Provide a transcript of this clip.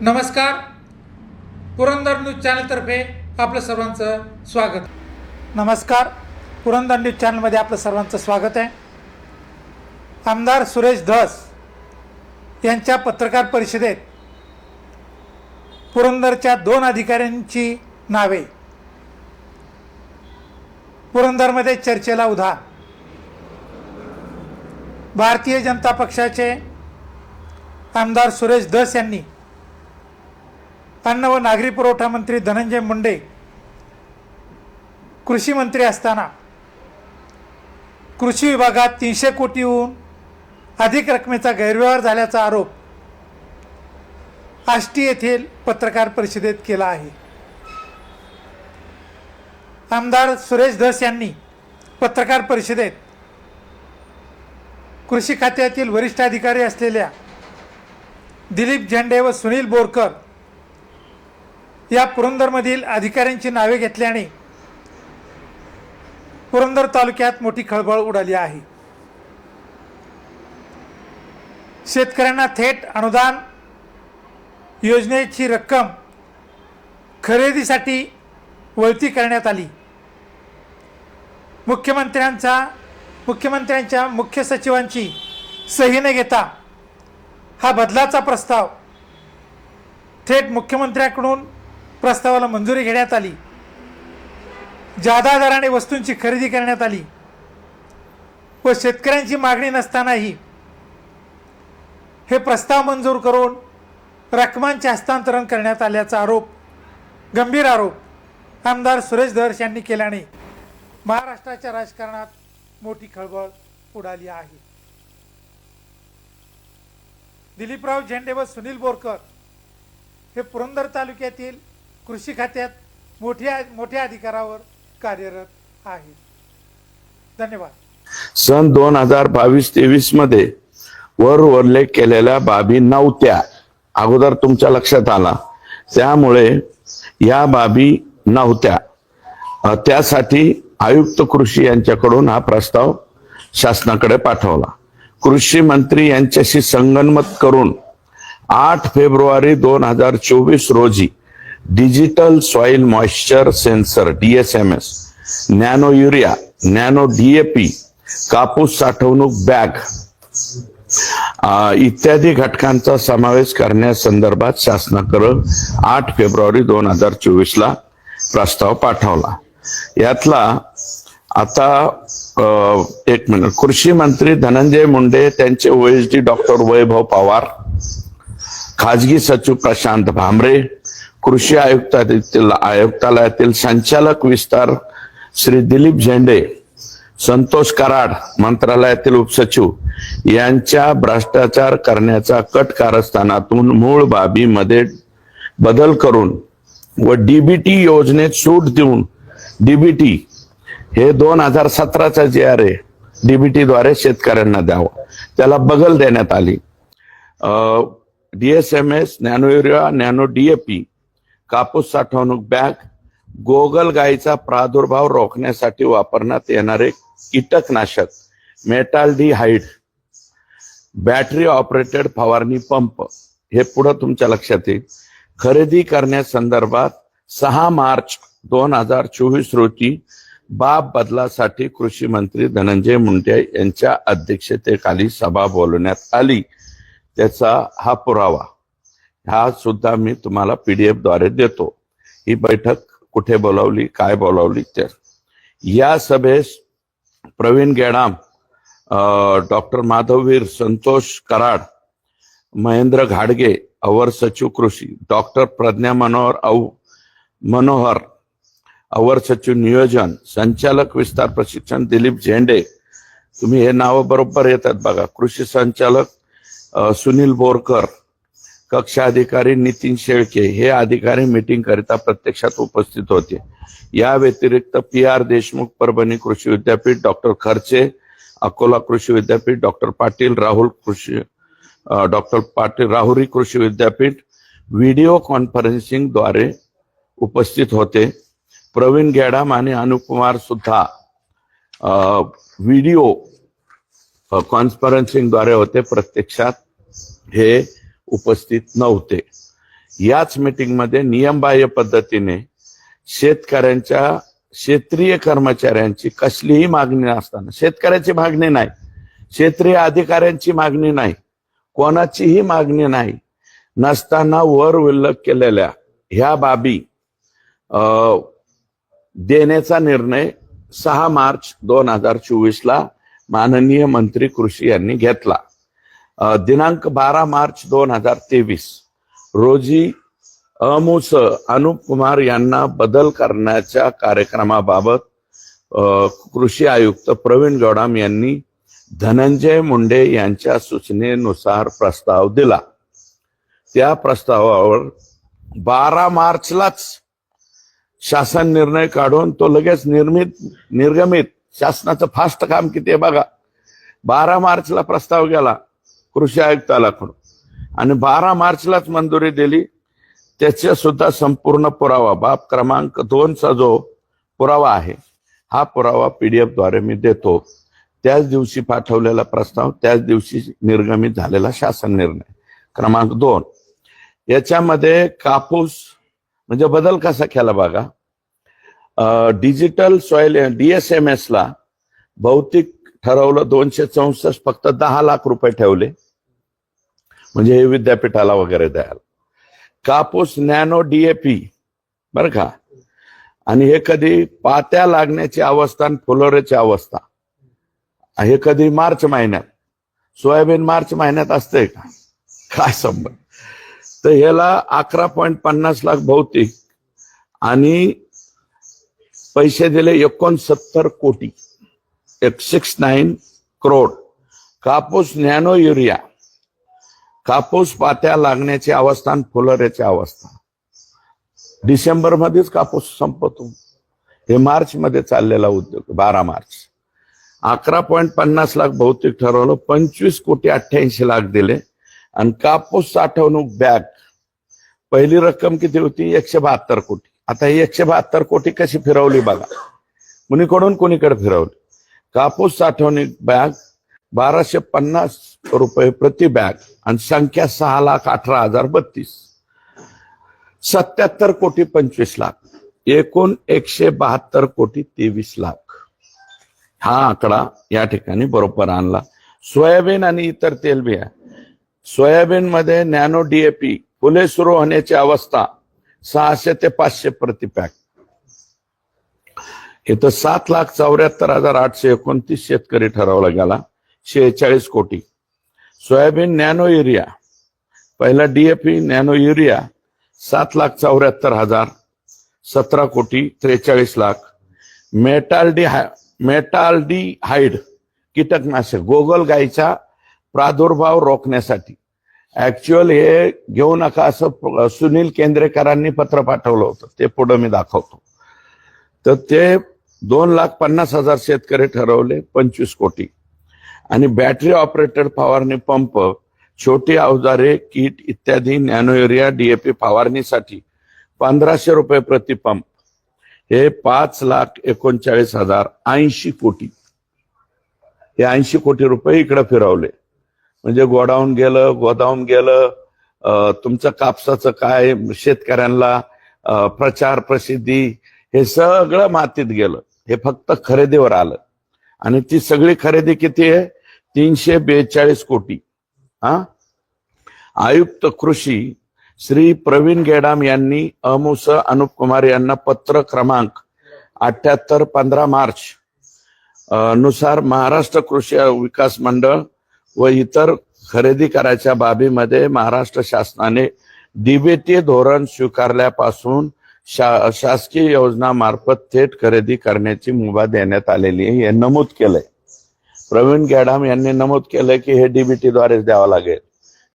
नमस्कार. पुरंदर न्यूज चॅनलतर्फे आपलं सर्वांचं स्वागत. नमस्कार. पुरंदर न्यूज चॅनलमध्ये आपलं सर्वांचं स्वागत आहे. आमदार सुरेश धस यांच्या पत्रकार परिषदेत पुरंदरच्या दोन अधिकाऱ्यांची नावे. पुरंदरमध्ये चर्चेला उधार. भारतीय जनता पक्षाचे आमदार सुरेश धस यांनी अन्न व नागरी पुरवठा मंत्री धनंजय मुंडे कृषी मंत्री असताना कृषी विभागात तीनशे कोटीहून अधिक रकमेचा गैरव्यवहार झाल्याचा आरोप आष्टी येथील पत्रकार परिषदेत केला आहे. आमदार सुरेश धस यांनी पत्रकार परिषदेत कृषी खात्यातील वरिष्ठ अधिकारी असलेल्या दिलीप झेंडे व सुनील बोरकर या पुरंदरमधील अधिकाऱ्यांची नावे घेतल्याने पुरंदर तालुक्यात मोठी खळबळ उडाली आहे. शेतकऱ्यांना थेट अनुदान योजनेची रक्कम खरेदीसाठी वळती करण्यात आली. मुख्यमंत्र्यांचा मुख्यमंत्र्यांच्या मुख्य सचिवांची सही न घेता हा बदलाचा प्रस्ताव थेट मुख्यमंत्र्यांकडून प्रस्तावाला मंजुरी घेण्यात आली. जादा दराने वस्तूंची खरेदी करण्यात आली. व शेतकऱ्यांची मागणी नसतानाही हे प्रस्ताव मंजूर करून रकमांचे हस्तांतरण करण्यात आल्याचा आरोप गंभीर आरोप आमदार सुरेश धर्ष यांनी केल्याने महाराष्ट्राच्या राजकारणात मोठी खळबळ उडाली आहे. दिलीपराव झेंडे व सुनील बोरकर हे पुरंदर तालुक्यातील कृषी खात्यात मोठ्या मोठ्या अधिकारावर कार्यरत आहेत धन्यवाद. सन दोन हजार बावीस तेवीसमध्ये वर उल्लेख केलेल्या बाबी नव्हत्या. अगोदर तुमच्या लक्षात आला. त्यामुळे या बाबी नव्हत्या. त्यासाठी आयुक्त कृषी यांच्याकडून हा प्रस्ताव शासनाकडे पाठवला. कृषी मंत्री यांच्याशी संगनमत करून आठ फेब्रुवारी दोन हजार चोवीस रोजी digital soil moisture sensor DSMS nano urea nano DAP कापूस साठवणूक बॅग इत्यादी घटकांचा समावेश करण्यासंदर्भात शासनाकडं आठ फेब्रुवारी दोन हजार चोवीस ला प्रस्ताव पाठवला. यातला आता एक मिनिट. कृषी मंत्री धनंजय मुंडे त्यांचे ओएसडी डॉक्टर वैभव पवार खाजगी सचिव प्रशांत भामरे कृषी आयुक्तातील आयुक्तालयातील संचालक विस्तार श्री दिलीप झेंडे संतोष कराड मंत्रालयातील उपसचिव यांच्या भ्रष्टाचार करण्याचा कट कारस्थानातून मूळ बाबीमध्ये बदल करून व डीबीटी योजनेत सूट देऊन डीबीटी हे दोन हजार सतराचा जे आर आहे डीबीटी द्वारे शेतकऱ्यांना द्यावं. त्याला बगल देण्यात आली. DSMS nano urea nano DAP कापूस साठवणूक बॅग गोगलगायीचा प्रादुर्भाव रोखण्यासाठी वापरण्यात येणारे कीटकनाशक मेटाल्डिहाइड बॅटरी ऑपरेटेड फवारणी पंप हे पुढं तुमच्या लक्षात येईल. खरेदी करण्यासंदर्भात सहा मार्च दोन हजार चोवीस रोजी बाब बदलासाठी कृषी मंत्री धनंजय मुंडे यांच्या अध्यक्षतेखाली सभा बोलवण्यात आली. त्याचा हा पुरावा. हा सुद्धा मी तुम्हाला पीडीएफद्वारे देतो. ही बैठक कुठे बोलावली काय बोलावली ते. या सभेस प्रवीण गेडाम डॉक्टर माधववीर संतोष कराड महेंद्र घाडगे अवर सचिव कृषी डॉक्टर प्रज्ञा मनोहर औ मनोहर अवर सचिव नियोजन संचालक विस्तार प्रशिक्षण दिलीप झेंडे. तुम्ही हे नाव बरोबर येतात बघा. कृषी संचालक सुनील बोरकर कक्ष अधिकारी नितीन शेळके हे अधिकारी मीटिंग करिता प्रत्यक्षात उपस्थित होते. या व्यतिरिक्त पी आर देशमुख परभणी कृषी विद्यापीठ डॉक्टर खर्चे अकोला कृषी विद्यापीठ डॉक्टर पाटील राहुल कृषी डॉक्टर पाटील राहुरी कृषी विद्यापीठ व्हिडिओ कॉन्फरन्सिंगद्वारे उपस्थित होते. प्रवीण गेडाम आणि अनुकुमार सुद्धा व्हिडिओ कॉन्फरन्सिंगद्वारे होते प्रत्यक्षात. हे उपस्थित नव्हते. याच मीटिंगमध्ये नियमबाह्य पद्धतीने शेतकऱ्यांच्या क्षेत्रीय कर्मचाऱ्यांची कसलीही मागणी नसताना शेतकऱ्याची मागणी नाही क्षेत्रीय अधिकाऱ्यांची मागणी नाही कोणाचीही मागणी नाही नसताना वर उल्लेख केलेल्या ह्या बाबी देण्याचा निर्णय सहा मार्च दोन हजार चोवीस ला माननीय मंत्री कृषी यांनी घेतला. दिनांक बारा मार्च दोन हजार तेवीस. रोजी अमुस अनुप कुमार यांना बदल करण्याच्या कार्यक्रमाबाबत कृषी आयुक्त प्रवीण गौडाम यांनी धनंजय मुंडे यांच्या सूचनेनुसार प्रस्ताव दिला. त्या प्रस्तावावर बारा मार्चलाच शासन निर्णय काढून तो लगेच निर्मित निर्गमित शासनाचं फास्ट काम किती आहे बघा. बारा मार्चला प्रस्ताव गेला. कृषी आयुक्तालाकडून आणि बारा मार्चलाच मंजुरी दिली. त्याचा सुद्धा संपूर्ण पुरावा बाब क्रमांक दोनचा जो पुरावा आहे हा पुरावा पीडीएफद्वारे मी देतो. त्याच दिवशी पाठवलेला प्रस्ताव त्याच दिवशी निर्गमित झालेला शासन निर्णय. क्रमांक दोन. याच्यामध्ये कापूस म्हणजे बदल कसा केला बघा. डिजिटल सॉइल डीएसएमएस ला भौतिक ठरवलं दोनशे चौसष्ट फक्त दहा लाख रुपये ठेवले. म्हणजे हे विद्यापीठाला वगैरे द्यायला. कापूस नॅनो डीएपी बर का? आणि हे कधी पात्या लागण्याची अवस्था आणि फुलोऱ्याची अवस्था. हे कधी मार्च महिन्यात. सोयाबीन मार्च महिन्यात असते का? काय संबंध? तर ह्याला अकरा पॉईंट पन्नास लाख भौतिक आणि पैसे दिले एकोणसत्तर कोटी. एक सिक्स नाईन करोड कापूस नॅनो युरिया. कापूस पात्या लागण्याची अवस्था आणि फुलऱ्याची अवस्था. डिसेंबर मध्येच कापूस संपतो. हे मार्च मध्ये चाललेला उद्योग बारा मार्च. अकरा पॉईंट पन्नास लाख भौतिक ठरवलं पंचवीस कोटी अठ्ठ्याऐंशी लाख दिले. आणि कापूस साठवणूक बॅग पहिली रक्कम किती होती? एकशे बहात्तर कोटी. आता ही एकशे बहात्तर कोटी कशी फिरवली बघा. कुणीकडून कुणीकडे फिरवली? कापूस साठवणूक बॅग बाराशे पन्नास रुपये प्रति बॅग आणि संख्या सहा लाख अठरा हजार बत्तीस. सत्याहत्तर कोटी पंचवीस लाख. एकूण एकशे बहात्तर कोटी तेवीस लाख. हा आकडा या ठिकाणी बरोबर आणला. सोयाबीन आणि इतर तेलबिया सोयाबीन मध्ये नॅनो डीएपी फुले सुरू होण्याची अवस्था सहाशे ते पाचशे प्रति पॅक. इथं सात लाख चौऱ्याहत्तर हजार आठशे एकोणतीस शेतकरी ठरवला गेला शेहेचाळीस कोटी. Soybean nano urea. पहिला डीएपी नॅनो युरिया सात लाख चौऱ्याहत्तर हजार सतरा कोटी त्रेचाळीस लाख. मेटाल्डी मेटाल्डी हाईड कीटकनाशक गोगल गायीचा प्रादुर्भाव रोखण्यासाठी. ऍक्च्युअल हे घेऊ नका असं सुनील केंद्रेकरांनी पत्र पाठवलं होतं. ते पुढं मी दाखवतो. तर ते दोन लाख पन्नास हजार शेतकरी ठरवले पंचवीस कोटी. आणि बॅटरी ऑपरेटेड फवारणी पंप छोटी अवजारे किट इत्यादी नॅनो युरिया डीएपी फवारणीसाठी पंधराशे रुपये प्रति पंप हे पाच लाख एकोणचाळीस हजार ऐंशी कोटी. हे ऐंशी कोटी रुपये इकडे फिरवले. म्हणजे गोडाऊन गेलं गोदाऊन गेलं तुमचं कापसाचं काय शेतकऱ्यांना प्रचार प्रसिद्धी हे सगळं मातीत गेलं. हे फक्त खरेदीवर आलं. आणि ती सगळी खरेदी किती आहे? तीनशे बेचाळीस कोटी. हा? आयुक्त कृषी श्री प्रवीण गेडाम यांनी अमुस अनुप कुमार यांना पत्र क्रमांक अठ्याहत्तर पंधरा मार्च नुसार महाराष्ट्र कृषी विकास मंडळ व इतर खरेदी करायच्या बाबीमध्ये महाराष्ट्र शासनाने डीबीटी धोरण स्वीकारल्यापासून शा शासकीय योजनामार्फत थेट खरेदी करण्याची मुभा देण्यात आलेली आहे हे नमूद केलंय. प्रवीण गॅडाम यांनी नमूद केलंय की हे डीबीटी द्वारेच द्यावं लागेल.